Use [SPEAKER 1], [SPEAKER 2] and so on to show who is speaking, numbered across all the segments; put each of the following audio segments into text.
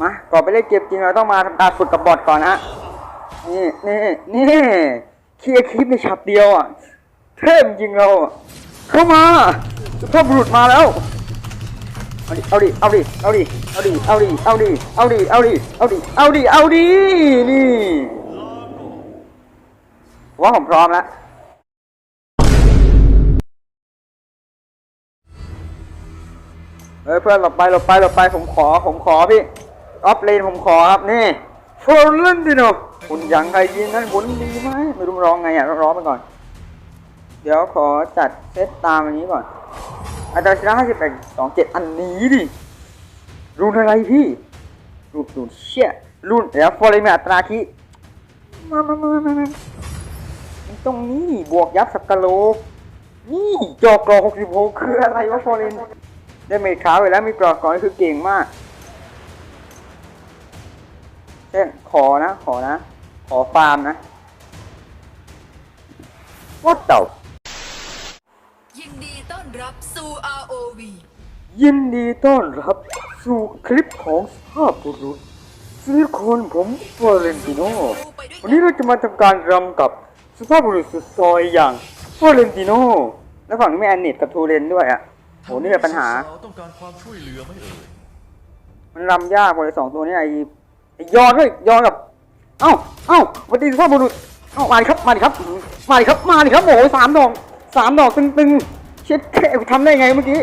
[SPEAKER 1] มาก่อนไปเล่นเกมจริงเราต้องมาทำการฝึกกับบอทก่อนนะนี่นี่นี่เคลียร์คลิปในฉับเดียวอะ เทพจริงเรา เข้ามาสุภาพบุรุษมาแล้วเอาดิเอาดิเอาดิเอาดิเอาดิเอาดิเอาดิเอาดิเอาดิเอาดิเอาดิเอาดินี่ว่าผมพร้อมแล้วเฮ้ยเพื่อนหลบไปหลบไปหลบไปผมขอผมขอพี่ ออฟเลนผมขอครับนี่โฟลเลนดิโนคุณยังไงยินนั้นหมุนดีไหมไม่รู้ร้องไงอะร้องไปก่อน เดี๋ยวขอจัดเซตตามอันนี้ก่อนอาจารย์ชนะห้าสิบแปดสองเจ็ดอันนี้ดิรุ่นอะไรพี่รุ่นรุ่นเชี่ยรุ่นเดี๋ยวโฟลเลนมีอัตราคีมามามามามามตรงนี้บวกยับสกกะโลกนี่จอกรอหกสิบหกคืออะไรวะโฟลเลนได้เมดขาวไปแล้วมีกรอกก่อนคือเก่งมาก เช่นขอนะ ขอนะ ขอฟาร์มนะวัดเต่า
[SPEAKER 2] ยินดีต้อนรับสู่ ROV
[SPEAKER 1] ยินดีต้อนรับสู่คลิปของสภาพบุรุษซิลิโคนผมฟลอเรนติโนวันนี้เราจะมาทำการรำกับสภาพบุรุษสุดซอยอย่างฟลอเรนติโนแล้วฝั่งนี้มีแอนเนตกับทูเรนด้วยอะโหนี่เป็นปัญหา
[SPEAKER 3] สวๆต้องการความช่วยเหลือไหมเอ่ย
[SPEAKER 1] มันรำยากกว่าไอ้สองตัวนี้ไอ้ไอ้ ยอนด้วยยอนกับ เอ้าเอ้าวันดีสุภาพบุรุษเอ้ามาดิครับ มาดิครับ มาดิครับ มาดิครับโอ้โหสามดอกสามดอกตึงๆ เช็ดแค่ทำได้ไงเมื่อกี้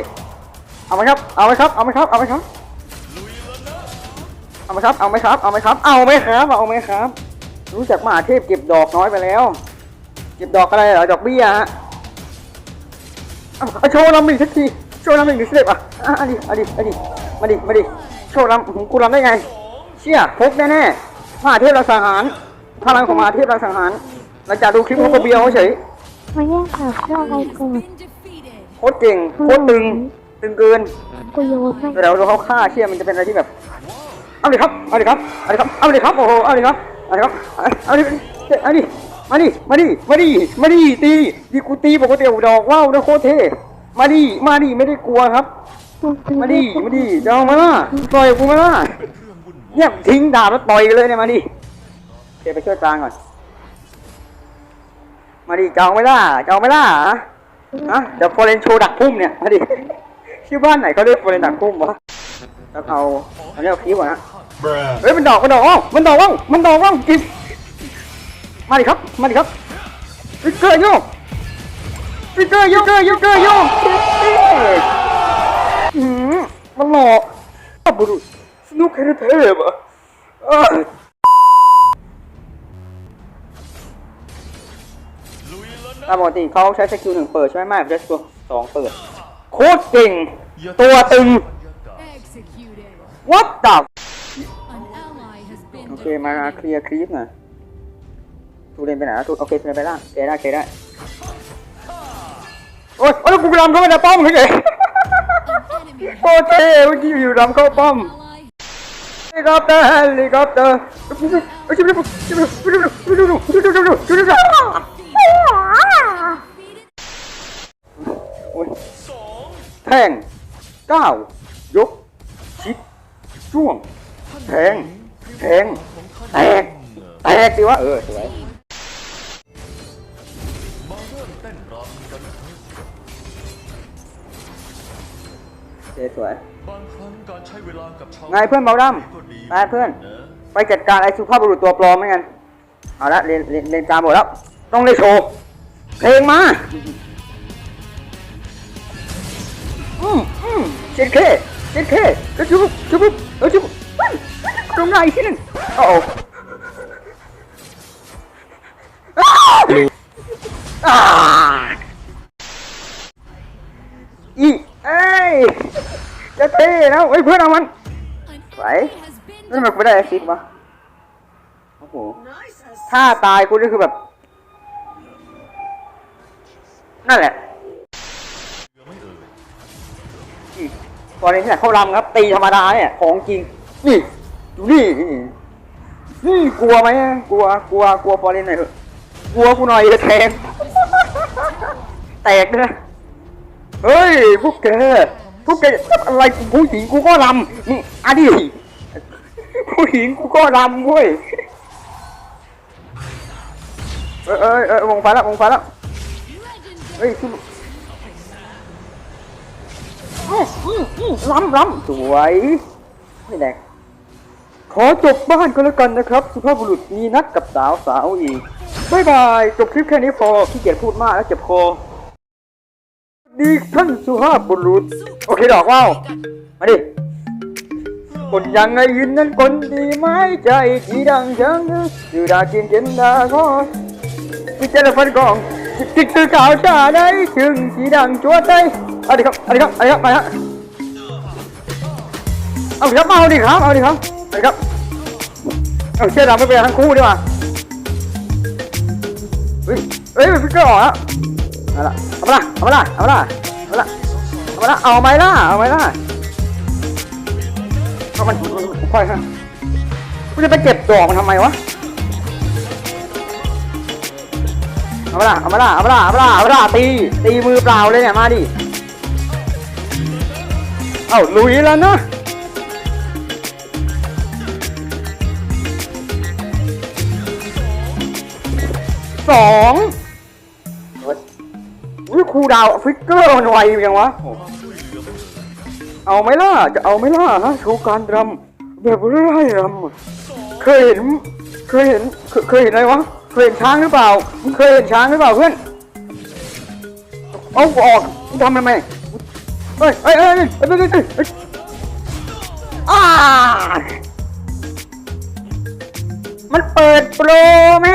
[SPEAKER 1] เอาไหมครับ เอาไหมครับ เอาไหมครับ เอาไหมครับ เอาไหมครับ เอาไหมครับ เอาไหมครับ เอาไหมครับ เอาไหมครับ รู้จักมหาเทพเก็บดอกน้อยไปแล้ว เก็บดอกอะไรเหรอ ดอกเบี้ยฮะเอโชว์ลำหนึ่งสักที โชว์ลำหนึ่งหนึ่งสเต็ปอะอะเอันนี้อันนี้อันนี้มาดิ มาดิ โชว์ลำหืมกูลำได้ไง เชี่ยพกแน่ๆมหาเทพเราสังหารพลังของมหาเทพเราสังหารเราจะดูคลิปของกบเบียวเฉย
[SPEAKER 4] มาแย่งผักเพื่ออะไรก่อน
[SPEAKER 1] โคตรเก่งโคตรตึงตึงเกิน
[SPEAKER 4] กูโยนให้
[SPEAKER 1] เดี๋ยวเราเขาฆ่าเชี่ยมันจะเป็นอะไรที่แบบเอาดิครับเอาดิครับเอาดิครับเอาดิครับโอ้โหเอาดิครับเอาดิครับเอาดิเอาดิมาดิมาดิมาดิมาดิตีดีกูตีปกติดอกว้าวนะโคตรเท่มาดิมาดิไม่ได้กลัวครับมาดิมาดิจะเอามาล่ะต่อยกูมาล่ะ เนี่ยทิ้งดาบแล้วต่อยกันเลยเนี่ยมาดิเดี๋ยวไปช่วยกลางก่อน มาดิจะเอาไหม่ล่ะจะเอาไหม่ล่ะฮะฮะเดี๋ยวโฟเรนโชว์ดักพุ่มเนี่ยมาดิชื่อบ้านไหนเขาเรียกโฟเรนดักพุ่มวะแล้วเอาเอาเนี่ยเอาคีบก่อนนะเฮ้ยมันดอกมันดอกอ้าวมันดอกว่าวมันดอกว่าวกินมาดิครับมาดิครับฟิกเกอร์โยกฟิกเกอร์โยกเกอร์โยกเกอร์โยกอืมมันหลอกบุรุษส นุกแค่เทพอะเอ้ย
[SPEAKER 3] ลุยแล้วนะ
[SPEAKER 1] ตามปกติเขาใช้สกิลหนึ่งเปิดใช่ไหมไม่ผมใช้สกิลสองเปิด โคตรเก่ง ตัวตึง
[SPEAKER 2] Executed
[SPEAKER 1] what the
[SPEAKER 2] An ally has been
[SPEAKER 1] โอเค มาเคลียร์คลิปหน่อยทูเรนไปไหนแล้วทูโอเคทูเรนไปล่างเคลียร์ได้เคลียร์ได้ โอ๊ยโอ๊ยกูไปรำเข้าไปในป้อมเฉยๆโคตรเท่เมื่อกี้อยู่รำเข้าป้อม
[SPEAKER 2] ally
[SPEAKER 1] เฮ ลิคอปเตอร์เฮลิคอปเตอร์แทงก้าวยก ชิดช่วง แทง แทง แตก แตกสิวะ เออสวย
[SPEAKER 3] เค
[SPEAKER 1] สวย
[SPEAKER 3] บางครั้งการใช้เวลากับชาว
[SPEAKER 1] ไงเพื่อนเบาด
[SPEAKER 3] ก็ดีำ
[SPEAKER 1] ไปเพื่อน
[SPEAKER 3] นะ
[SPEAKER 1] ไปจัดการไอ้สุภาพบุรุษตัวปลอมเหมือนกันเอาละเรียนเรียนเรียนการหมดแล้ว ต้องได้โชว์เพลงมาอืมอืมเจ็ดเคเจ็ดเคแล้วจุ๊บจุ๊บเออจุ๊บเฮ้ยตรงไหนที่นึงโอ้โหอ้าวอ่าอีเอ้ยจะเท่แล้ว เฮ้ยเพื่อนเอามัน
[SPEAKER 2] An
[SPEAKER 1] Right.
[SPEAKER 2] enemy has been
[SPEAKER 1] นี่ทำไมกูไม่ได้แอสซิสต์วะโอ้โหถ้าตายกูนี่คือแบบ นั่นแหละ
[SPEAKER 3] เหลือไม่เอ่ย
[SPEAKER 1] อืมตอนนี้เนี่ยเขารำครับ ตีธรรมดาเนี่ยของจริง นี่ดูนี่นี่กลัวไหมกลัวกลัวกลัวฟอร์เรนหน่อยเถอะกลัวกูหน่อยจะแทงแตกเลยนะเฮ้ยพวกแก พวกแกอะไรผู้หญิงกูก็รำนี่อะดิหญิงกูก็รำเว้ยเออเออเออวงไฟแล้ววงไฟแล้วเฮ้ยคือล้ำล้ำสวยไม่แดกขอจบบ้านก็แล้วกันนะครับ สุภาพบุรุษมีนัดกับสาวสาวอีกบายบาย จบคลิปแค่นี้พอขี้เกียจพูดมากแล้วเจ็บคอดีท่านสุภาพบุรุษ โอเคดอกว่าวมาดิคนยังไงยินนั้นคนดีไหมใจดีดังฉันอยู่ดากินเจนดาก็มีเจริญฟันกองจิกตือขาวชาได้ถึงสีดังจัวใจเอาดิครับเอาดิครับเอาดิครับไปฮะเอาดิครับเอาดิครับเอาดิครับเอาดิครับเอาเชื่อเราไม่เป็นทั้งคู่ดีกว่าเฮ้ยเฮ้ยมันฟิกเกออกแล้วเอาละเอาละเอาละเอาละเอาละ เอาละเอาไหมล่ะ เอาไหมล่ะเอามันค่อยฮะกูจะไปเก็บดอกมันทำไมวะ เอามาละเอามาละเอามาละเอามาละเอามาละตี ตีมือเปล่าเลยเนี่ย มาดิ เอาลุยแล้วนะสอง คู่ดาวฟิกเกอร์มันไวอย่งวะ เอาไหมล่ะ จะเอาไหมล่ะฮะโชว์การรำแบบไร่รำเคยเห็น เคยเห็น เคยเห็นอะไรวะ เคยเห็นช้างหรือเปล่า เคยเห็นช้างหรือเปล่าเพื่อน เอาออกทำทำไมเฮ้ยเฮ้ยเฮ้ยเฮ้ยเฮ้ยเฮ้ยเอ้ามันเปิดโปรไหม